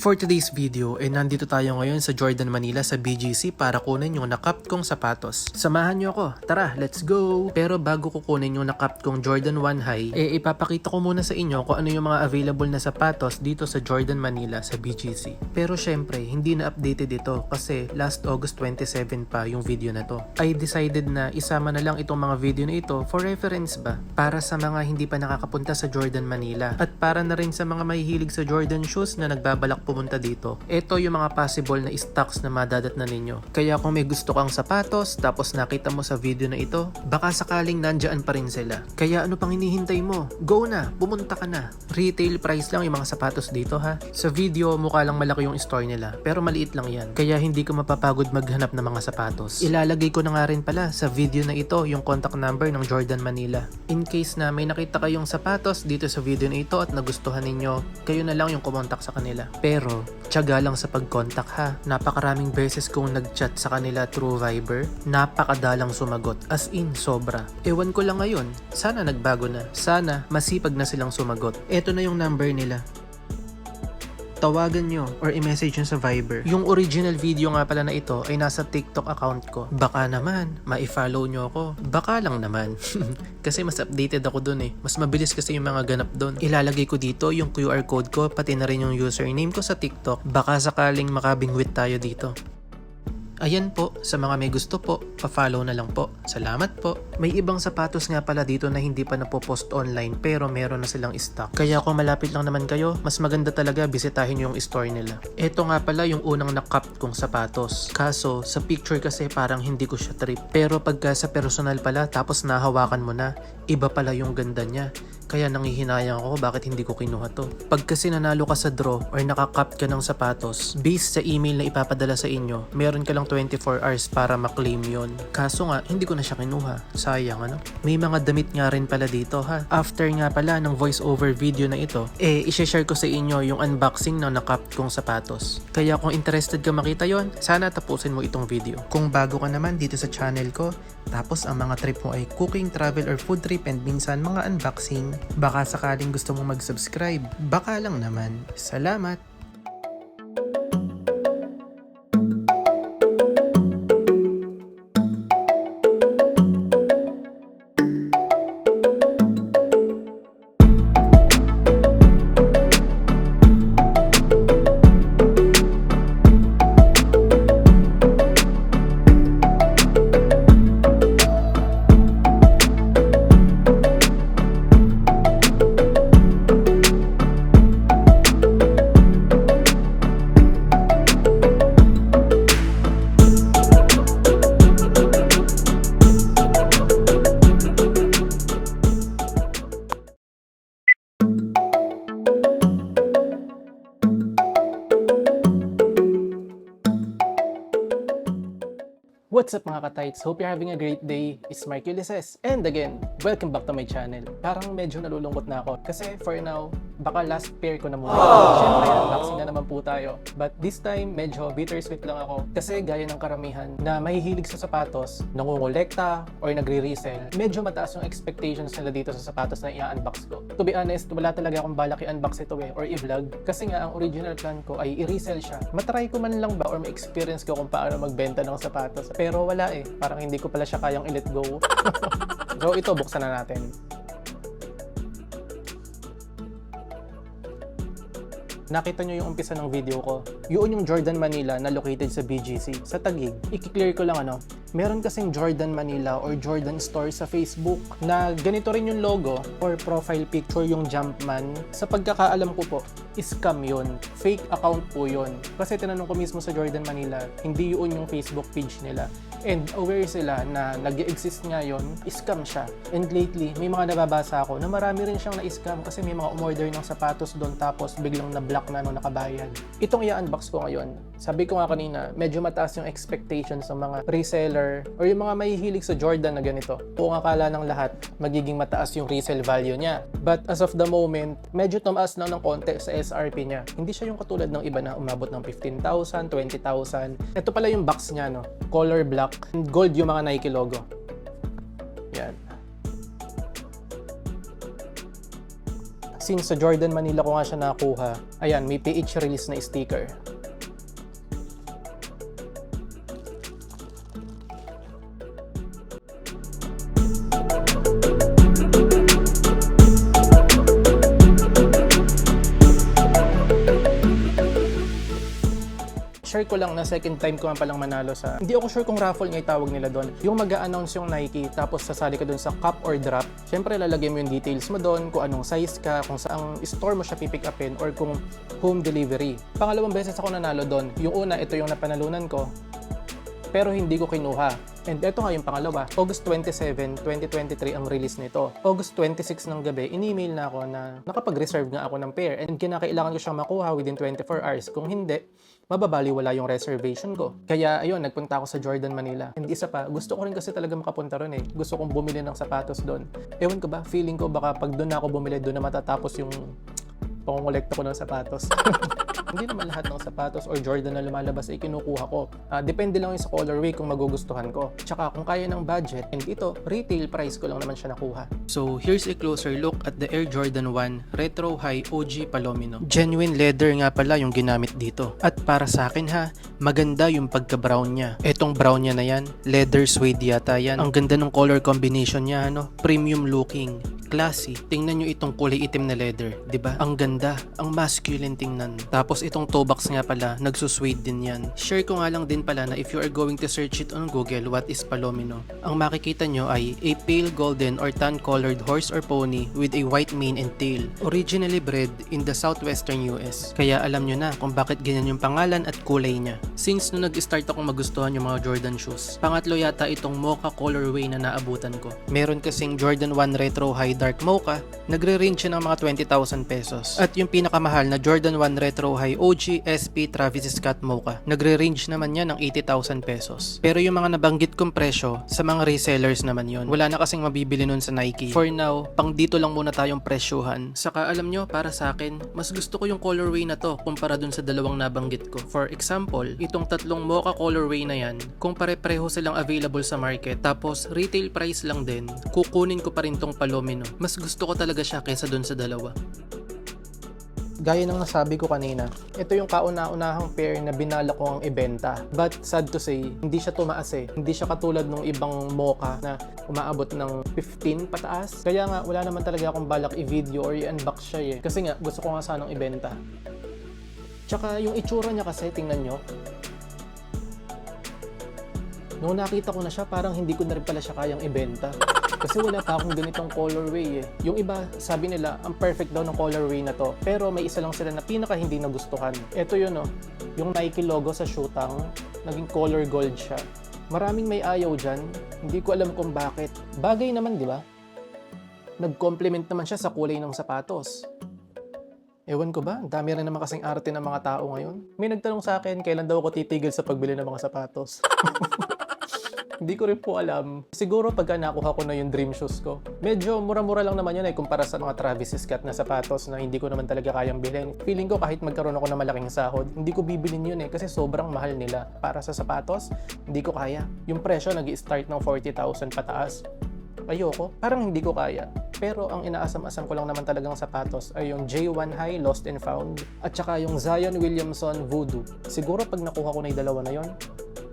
For today's video, eh nandito tayo ngayon sa Jordan Manila sa BGC para kunin yung nakapt kong sapatos. Samahan nyo ako, tara, let's go! Pero bago ko kunin yung nakapt kong Jordan 1 High, eh ipapakita ko muna sa inyo kung ano yung mga available na sapatos dito sa Jordan Manila sa BGC. Pero syempre, hindi na updated ito kasi last August 27 pa yung video na to. I decided na isama na lang itong mga video na ito for reference ba? Para sa mga hindi pa nakakapunta sa Jordan Manila at para na rin sa mga mahihilig sa Jordan shoes na nagbabalak pumunta dito. Ito yung mga possible na stocks na madadatnan ninyo. Kaya kung may gusto kang sapatos tapos nakita mo sa video na ito, baka sakaling nandyan pa rin sila. Kaya ano pang hinihintay mo? Go na! Pumunta ka na! Retail price lang yung mga sapatos dito ha. Sa video, mukha lang malaki yung store nila. Pero maliit lang yan. Kaya hindi ko mapapagod maghanap ng mga sapatos. Ilalagay ko na nga rin pala sa video na ito yung contact number ng Jordan Manila. In case na may nakita kayong sapatos dito sa video na ito at nagustuhan ninyo, kayo na lang yung kumontak sa kanila. Pero, tiyaga lang sa pag-contact ha. Napakaraming beses kong nag-chat sa kanila through Viber. Napakadalang sumagot. As in, sobra. Ewan ko lang ngayon. Sana nagbago na. Sana masipag na silang sumagot. Ito na yung number nila tawagan nyo or i-message nyo sa Viber. Yung original video nga pala na ito ay nasa TikTok account ko. Baka naman, ma-follow nyo ako. Baka lang naman. kasi mas updated ako dun eh. Mas mabilis kasi yung mga ganap dun. Ilalagay ko dito yung QR code ko, pati na rin yung username ko sa TikTok. Baka sakaling makabingwit tayo dito. Ayan po, sa mga may gusto po, pa-follow na lang po. Salamat po. May ibang sapatos nga pala dito na hindi pa napopost online pero meron na silang stock. Kaya kung malapit lang naman kayo, mas maganda talaga bisitahin yung store nila. Ito nga pala yung unang nakap kong sapatos. Kaso, sa picture kasi parang hindi ko siya trip. Pero pagka sa personal pala tapos nahawakan mo na, iba pala yung ganda niya. Kaya nangihinayang ako bakit hindi ko kinuha to. Pag kasi nanalo ka sa draw or nakakap ka ng sapatos, based sa email na ipapadala sa inyo, meron ka lang 24 hours para maklaim yon. Kaso nga, hindi ko na siya kinuha. Sayang ano? May mga damit nga rin pala dito ha. After nga pala ng voice over video na ito, eh isi-share ko sa inyo yung unboxing ng nakap kong sapatos. Kaya kung interested ka makita yon, sana tapusin mo itong video. Kung bago ka naman dito sa channel ko, tapos ang mga trip mo ay cooking, travel, or food trip and minsan mga unboxing, baka sakaling gusto mong mag-subscribe, baka lang naman. Salamat! What's up mga katights? Hope you're having a great day. It's Mark Ulysses. And again, welcome back to my channel. Parang medyo nalulungkot na ako. Kasi for now, baka last pair ko na muna. Siyempre, unboxing na naman po tayo. But this time, medyo bittersweet lang ako. Kasi gaya ng karamihan na mahihilig sa sapatos, nangungulekta, or nagre-resell, medyo mataas yung expectations nila dito sa sapatos na i-unbox ko. To be honest, wala talaga akong balak i-unbox ito eh, or i-vlog. Kasi nga, ang original plan ko ay i-resell siya. Matry ko man lang ba or ma-experience ko kung paano magbenta ng sapatos. Pero wala eh. Parang hindi ko pala siya kayang i-let go. so ito, buksan na natin. Nakita nyo yung umpisa ng video ko. Yun yung Jordan Manila na located sa BGC, sa Taguig. I-clear ko lang ano, meron kasing Jordan Manila or Jordan Store sa Facebook na ganito rin yung logo or profile picture yung Jumpman. Sa pagkakaalam ko po, scam yun. Fake account po yun. Kasi tinanong ko mismo sa Jordan Manila, hindi yun yung Facebook page nila. And aware sila na nag-exist nga yun, scam siya. And lately, may mga nababasa ako na marami rin siyang na-scam kasi may mga umorder ng sapatos doon tapos biglang na-block na nung nakabayad. Itong i-unbox ko ngayon, sabi ko nga kanina, medyo mataas yung expectations ng mga reseller or yung mga mahihilig sa Jordan na ganito. Kung akala ng lahat, magiging mataas yung resale value niya. But as of the moment, medyo tumaas lang ng konti sa SRP niya. Hindi siya yung katulad ng iba na umabot ng 15,000, 20,000. Ito pala yung box niya, no? Color black. Gold yung mga Nike logo. Yan. since sa Jordan Manila ko nga siya nakuha, ayan, may PH release na sticker. Ko lang na second time ko nga palang manalo sa... Hindi ako sure kung raffle nga itawag nila doon. Yung mag announce yung Nike, tapos sasali ka doon sa cup or drop. Siyempre, lalagay mo yung details mo doon, kung anong size ka, kung saang store mo siya pipick upin, or kung home delivery. Pangalawang beses ako nanalo doon. Yung una, ito yung napanalunan ko, pero hindi ko kinuha. And ito nga yung pangalawa, August 27, 2023 ang release nito. August 26 ng gabi, in-email na ako na nakapag-reserve nga ako ng pair and kinakailangan ko siyang makuha within 24 hours. Kung hindi, mababaliwala yung reservation ko. Kaya ayun, nagpunta ako sa Jordan, Manila. And isa pa, gusto ko rin kasi talaga makapunta ron eh. Gusto kong bumili ng sapatos doon. Ewan ko ba, feeling ko baka pag doon ako bumili, doon na matatapos yung pangongolekta ko ng sapatos. Hindi naman lahat ng sapatos or Jordan na lumalabas ay kinukuha ko. Ah, depende lang yun sa colorway kung magugustuhan ko. Tsaka kung kaya ng budget, and ito, retail price ko lang naman siya nakuha. So, here's a closer look at the Air Jordan 1 Retro High OG Palomino. Genuine leather nga pala yung ginamit dito. At para sa akin ha, maganda yung pagka-brown niya. Etong brown niya na yan, leather suede yata yan. Ang ganda ng color combination niya, ano? Premium looking classy. Tingnan nyo itong kulay itim na leather, 'di ba? Ang ganda, ang masculine tingnan. Tapos itong toe box nga pala, nagsusuede din 'yan. Share ko nga lang din pala na if you are going to search it on Google, what is Palomino? Ang makikita nyo ay a pale golden or tan colored horse or pony with a white mane and tail. Originally bred in the southwestern US. Kaya alam nyo na kung bakit ganyan yung pangalan at kulay niya. Since nung nag-start akong magustuhan yung mga Jordan shoes, pangatlo yata itong mocha colorway na naabutan ko. Meron kasing Jordan 1 Retro High Dark Mocha, nagre-range siya ng mga 20,000 pesos. At yung pinakamahal na Jordan 1 Retro High OG SP Travis Scott Mocha, nagre-range naman yan ng 80,000 pesos. Pero yung mga nabanggit kong presyo, sa mga resellers naman yon. Wala na kasing mabibili nun sa Nike. For now, pang dito lang muna tayong presyuhan. Saka alam nyo, para sa akin, mas gusto ko yung colorway na to kumpara dun sa dalawang nabanggit ko. For example, itong tatlong Mocha colorway na yan, kung pare-pareho silang available sa market, tapos retail price lang din, kukunin ko pa rin tong Palomino mas gusto ko talaga siya kaysa dun sa dalawa. Gaya ng nasabi ko kanina, ito yung kauna-unahang pair na binala ko ang ibenta. But sad to say, hindi siya tumaas eh. Hindi siya katulad ng ibang mocha na umaabot ng 15 pataas. Kaya nga, wala naman talaga akong balak i-video or i-unbox siya eh. Kasi nga, gusto ko nga sanang ibenta. Tsaka yung itsura niya kasi, tingnan nyo, Nung nakita ko na siya, parang hindi ko na rin pala siya kayang ibenta. Kasi wala pa akong ganitong colorway eh. Yung iba, sabi nila, ang perfect daw ng colorway na to. Pero may isa lang sila na pinaka hindi nagustuhan. Ito yun oh, yung Nike logo sa shootang, naging color gold siya. Maraming may ayaw dyan, hindi ko alam kung bakit. Bagay naman, di ba? Nag-complement naman siya sa kulay ng sapatos. Ewan ko ba, ang dami rin naman kasing arte ng mga tao ngayon. May nagtanong sa akin, kailan daw ako titigil sa pagbili ng mga sapatos. Hindi ko rin po alam. Siguro pagka nakuha ko na yung dream shoes ko. Medyo mura-mura lang naman yun eh kumpara sa mga Travis Scott na sapatos na hindi ko naman talaga kayang bilhin. Feeling ko kahit magkaroon ako ng malaking sahod, hindi ko bibilin yun eh kasi sobrang mahal nila. Para sa sapatos, hindi ko kaya. Yung presyo nag start ng 40,000 pataas. Ayoko. Parang hindi ko kaya. Pero ang inaasam-asam ko lang naman talagang sapatos ay yung J1 High Lost and Found at saka yung Zion Williamson Voodoo. Siguro pag nakuha ko na yung dalawa na yon,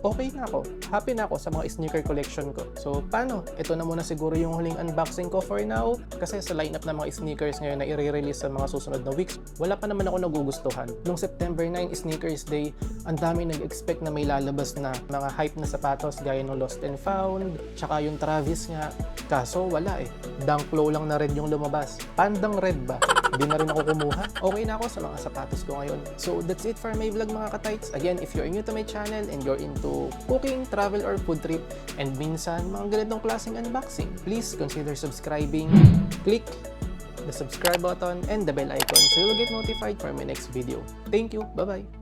okay na ako. Happy na ako sa mga sneaker collection ko. So, paano? Ito na muna siguro yung huling unboxing ko for now. Kasi sa lineup ng mga sneakers ngayon na i-release sa mga susunod na weeks, wala pa naman ako nagugustuhan. Nung September 9, Sneakers Day, ang dami nag-expect na may lalabas na mga hype na sapatos gaya ng Lost and Found, tsaka yung Travis nga. Kaso, wala eh. Dunk Low lang na red yung lumabas. Pandang red ba? Hindi na rin ako kumuha. Okay na ako sa mga sapatos ko ngayon. So, that's it for my vlog mga katights. Again, if you're new to my channel and you're into cooking, travel, or food trip, and minsan mga ganitong klaseng unboxing, please consider subscribing. Click the subscribe button and the bell icon so you'll get notified for my next video. Thank you. Bye-bye.